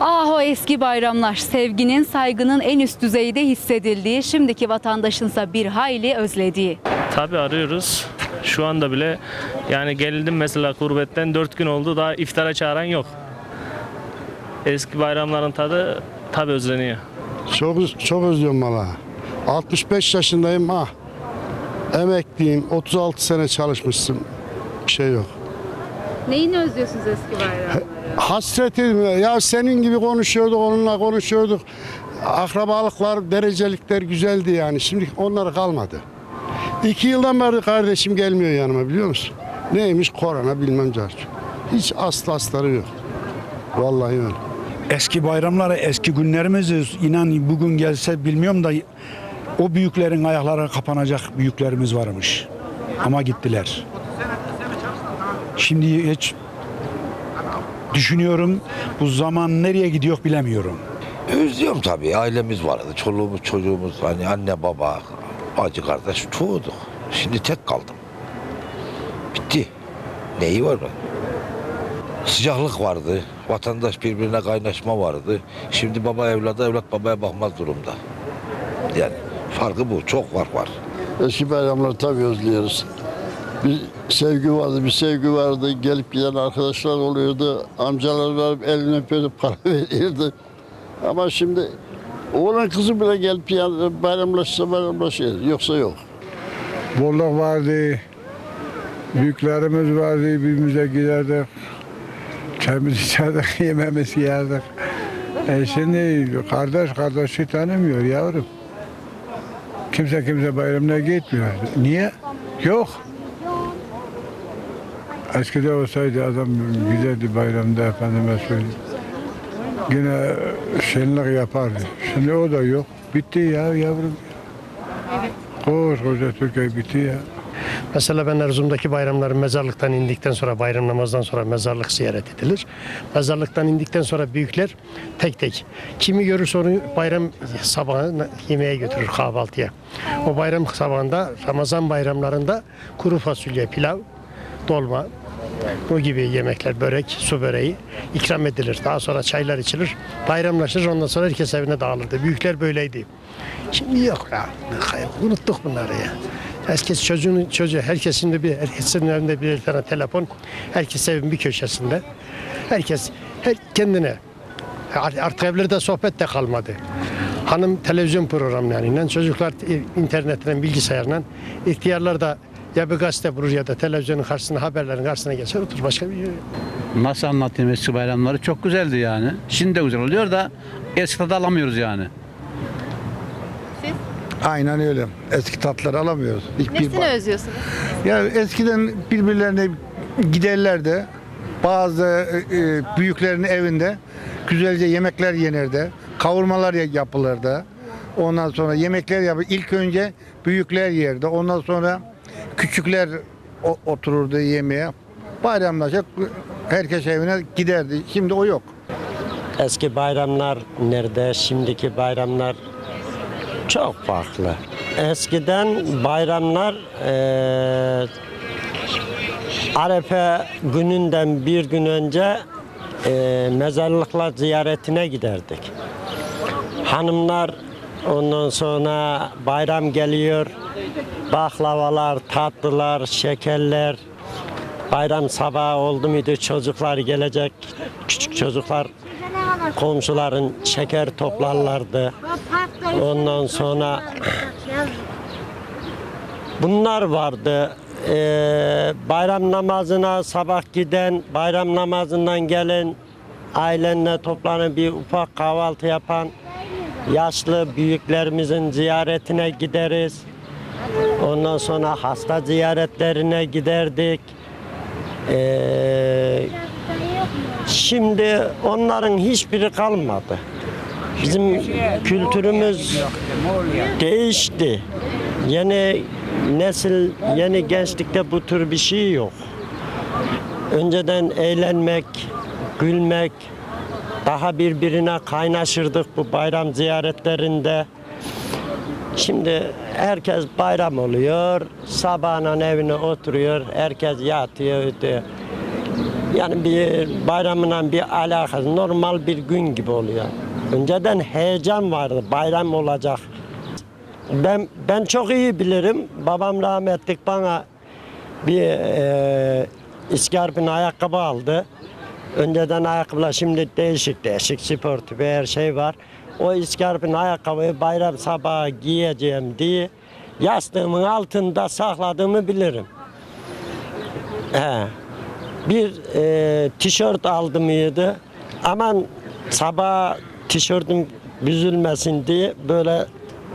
Ah o eski bayramlar sevginin saygının en üst düzeyde hissedildiği şimdiki vatandaşınsa bir hayli özlediği. Tabii arıyoruz. Şu anda bile yani geldim mesela kurbetten 4 gün oldu daha iftara çağıran yok. Eski bayramların tadı tabii özleniyor. Çok çok özlüyorum valla. 65 yaşındayım ha. Emekliyim. 36 sene çalışmıştım. Bir şey yok. Neyini özlüyorsunuz eski bayramları? Hasretim ya senin gibi konuşuyorduk onunla konuşuyorduk. Akrabalıklar, derecelikler güzeldi yani. Şimdi onlar kalmadı. İki yıldan beri kardeşim gelmiyor yanıma biliyor musun? Neymiş korona bilmem carçı. Hiç aslı asları yok. Vallahi öyle. Eski bayramları, eski günlerimizi inan bugün gelse bilmiyorum da o büyüklerin ayakları kapanacak büyüklerimiz varmış. Ama gittiler. Şimdi hiç düşünüyorum bu zaman nereye gidiyor bilemiyorum. Özlüyorum tabii. Ailemiz vardı. Çoluğumuz, çocuğumuz, hani anne, baba, acı kardeş çoğuyduk. Şimdi tek kaldım. Bitti. Neyi var mı? Sıcaklık vardı. Vatandaş birbirine kaynaşma vardı. Şimdi baba evlada, evlat babaya bakmaz durumda. Yani farkı bu. Çok fark var. Eski bayramları tabii özlüyoruz. Bir sevgi vardı, bir sevgi vardı. Gelip giden arkadaşlar oluyordu. Amcalar var, elini öpüyordu, para verirdi. Ama şimdi oğlan kızı bile gelip yani bayramlaşsa bayramlaşıyor. Yoksa yok. bolluk vardı. Büyüklerimiz vardı. Birbirimize giderdik. Çayımızı içerdik, yemeğimizi yerdik. E şimdi kardeş kardeşi tanımıyor yavrum. Kimse kimse bayramına gitmiyor. Niye? Yok. Eskide olsaydı adam giderdi bayramda efendime söyleyeyim. Yine şenlik yapardı. Şimdi o da yok. Bitti ya yavrum. Koskoca Türkiye bitti ya. Mesela ben Erzurum'daki bayramları mezarlıktan indikten sonra bayram namazdan sonra mezarlık ziyaret edilir. Mezarlıktan indikten sonra büyükler tek tek kimi görürse onu bayram sabahı yemeğe götürür kahvaltıya. O bayram sabahında Ramazan bayramlarında kuru fasulye, pilav, dolma, bu gibi yemekler, börek, su böreği ikram edilir. Daha sonra çaylar içilir, bayramlaşır. Ondan sonra herkes evine dağılırdı. Büyükler böyleydi. Şimdi yok ya. Unuttuk bunları ya. Herkes çocuğunun çocuğu, herkes şimdi bir, herkesin evinde bir tane telefon, herkes evin bir köşesinde. Herkes her kendine. Artık evlerde sohbet de kalmadı. Hanım televizyon programlarıyla, çocuklar internetten, bilgisayarla, ihtiyarlar da ya bir gazete bulur ya da televizyonun karşısına, haberlerin karşısına geçer otur başka bir şey. Nasıl anlatayım eski bayramları? Çok güzeldi yani. Şimdi de güzel oluyor da eski tadı alamıyoruz yani. Aynen öyle. Eski tatları alamıyoruz. Hiçbir Nesini özlüyorsunuz? Ya eskiden birbirlerine giderlerdi. Bazı e, büyüklerin evinde güzelce yemekler yenirdi. Kavurmalar ya- yapılırdı. Ondan sonra yemekler yapılır. İlk önce büyükler yerdi. Ondan sonra küçükler o- otururdu yemeğe. Bayramlaşıp herkes evine giderdi. Şimdi o yok. Eski bayramlar nerede, şimdiki bayramlar çok farklı. Eskiden bayramlar eee Arefe gününden bir gün önce eee mezarlıklar ziyaretine giderdik. Hanımlar ondan sonra bayram geliyor, baklavalar, tatlılar, şekerler, Bayram sabahı oldu muydu çocuklar gelecek, küçük çocuklar komşuların şeker toplarlardı. Ondan sonra bunlar vardı. Ee, bayram namazına sabah giden, bayram namazından gelen, ailenle toplanıp bir ufak kahvaltı yapan, yaşlı büyüklerimizin ziyaretine gideriz. Ondan sonra hasta ziyaretlerine giderdik. Ee, şimdi onların hiçbiri kalmadı. Bizim kültürümüz değişti. Yeni nesil, yeni gençlikte bu tür bir şey yok. Önceden eğlenmek, gülmek, daha birbirine kaynaşırdık bu bayram ziyaretlerinde. Şimdi herkes bayram oluyor, sabahın evine oturuyor, herkes yatıyor, ötüyor. Yani bir bayramla bir alakası normal bir gün gibi oluyor. Önceden heyecan vardı bayram olacak. Ben ben çok iyi bilirim. Babam rahmetlik bana bir e, iskarpin ayakkabı aldı. Önceden ayakkabılar şimdi değişik değişik spor tipi her şey var. O iskarpin ayakkabıyı bayram sabahı giyeceğim diye yastığımın altında sakladığımı bilirim. He. Bir e, tişört aldım mıydı? Aman sabah tişörtüm büzülmesin diye böyle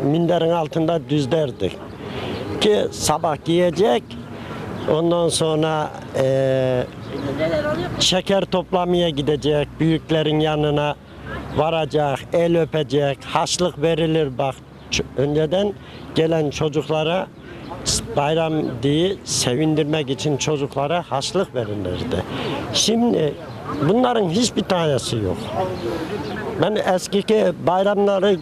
minderin altında düzlerdik. Ki sabah giyecek. Ondan sonra e, şeker toplamaya gidecek. Büyüklerin yanına varacak, el öpecek, haçlık verilir bak. Önceden gelen çocuklara bayram diye sevindirmek için çocuklara haçlık verilirdi. Şimdi bunların hiçbir tanesi yok. Ben eskiki bayramları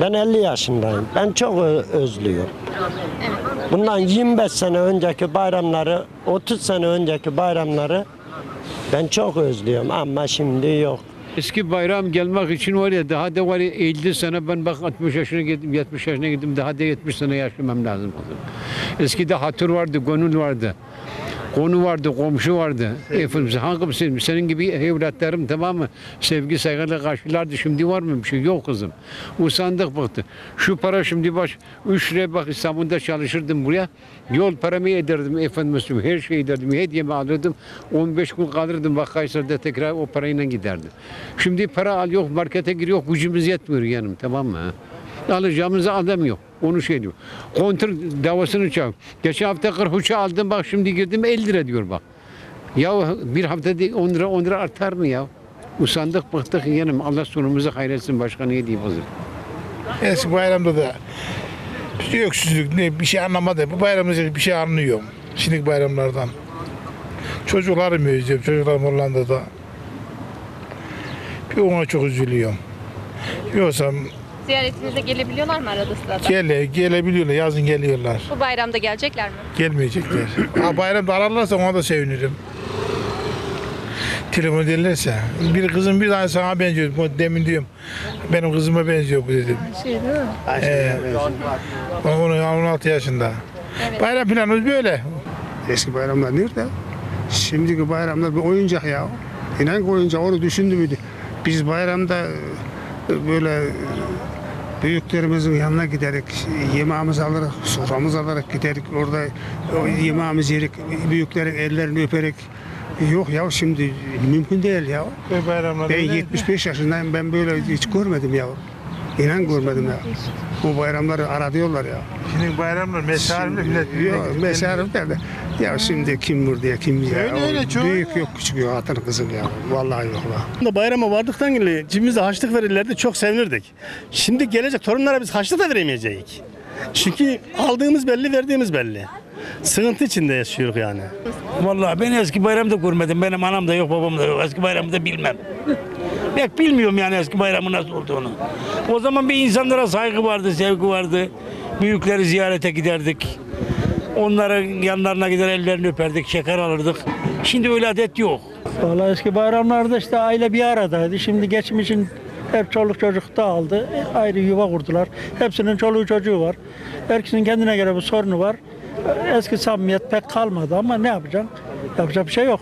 ben 50 yaşındayım. Ben çok özlüyorum. Bundan 25 sene önceki bayramları, 30 sene önceki bayramları ben çok özlüyorum ama şimdi yok. Eski bayram gelmek için var ya daha da var ya 50 sene ben bak 60 yaşına gittim 70 yaşına gittim daha da 70 sene yaşamam lazım. Eskide hatır vardı, gönül vardı. Konu vardı, komşu vardı. Efendim hangisi senin gibi evlatlarım tamam mı? Sevgi saygıyla karşılardı. Şimdi var mı bir şey? Yok kızım. Usandık baktı. Şu para şimdi baş 3 liraya bak İstanbul'da çalışırdım buraya. Yol paramı ederdim efendim her şeyi ederdim. Hediyemi alırdım. 15 gün kalırdım bak Kayseri'de tekrar o parayla giderdim. Şimdi para al yok markete giriyor gücümüz yetmiyor yanım tamam mı? Alacağımızı adam yok. Onu şey diyor. Kontr davasını çağır. Geçen hafta 43'e aldım bak şimdi girdim 50 lira diyor bak. Ya bir haftada 10 lira 10 lira artar mı ya? Usandık bıktık yanım. Allah sonumuzu hayretsin başka ne diyeyim kızım. Eski bayramda da öksüzlük ne bir şey anlamadı. Bu bayramda bir şey anlıyorum. Şimdiki bayramlardan. Çocuklarımı özlüyorum. Çocuklarım Hollanda'da. Bir ona çok üzülüyorum. Yoksa Ziyaretinize gelebiliyorlar mı arada sırada? gele, gelebiliyorlar. Yazın geliyorlar. Bu bayramda gelecekler mi? Gelmeyecekler. ha, bayramda ararlarsa ona da sevinirim. Telefon ederlerse. Bir kızım bir tane sana benziyor. Bu Demin diyorum. Benim kızıma benziyor bu dedim. Şey değil mi? Ee, onun 16 yaşında. Bayram planımız böyle. Eski bayramlar nerede? Şimdiki bayramlar bir oyuncak ya. İnan ki oyuncak onu düşündü müydü? Biz bayramda e, böyle büyüklerimizin yanına giderek yemeğimizi alarak, soframızı alarak giderek orada yemeğimizi yerik, büyüklerin ellerini öperek Yok ya şimdi mümkün değil ya. Ben öyle. 75 yaşındayım ben böyle hiç görmedim ya. İnan görmedim ya. Bu bayramları ara diyorlar ya. Şimdi bayramlar meşale millet. Yok meşarif derdi. Ya şimdi kim vurdu ya kim ya. Öyle öyle, çoğu Büyük yok küçük yok atın kızım ya. Vallahi yok la. Bayrama vardıktan geri cebimizde haçlık verirlerdi çok sevinirdik. Şimdi gelecek torunlara biz haçlık da veremeyeceğiz. Çünkü aldığımız belli verdiğimiz belli. Sıkıntı içinde yaşıyoruz yani. Vallahi ben eski bayramda görmedim. Benim anam da yok, babam da yok. Eski bayramı da bilmem. Pek bilmiyorum yani eski bayramın nasıl olduğunu. O zaman bir insanlara saygı vardı, sevgi vardı. Büyükleri ziyarete giderdik. Onların yanlarına gider ellerini öperdik, şeker alırdık. Şimdi öyle adet yok. Vallahi eski bayramlarda işte aile bir aradaydı. Şimdi geçmişin hep çoluk çocuk dağıldı. E, Ayrı yuva kurdular. Hepsinin çoluğu çocuğu var. Herkesin kendine göre bir sorunu var. Eski samimiyet pek kalmadı ama ne yapacaksın? Yapacak bir şey yok.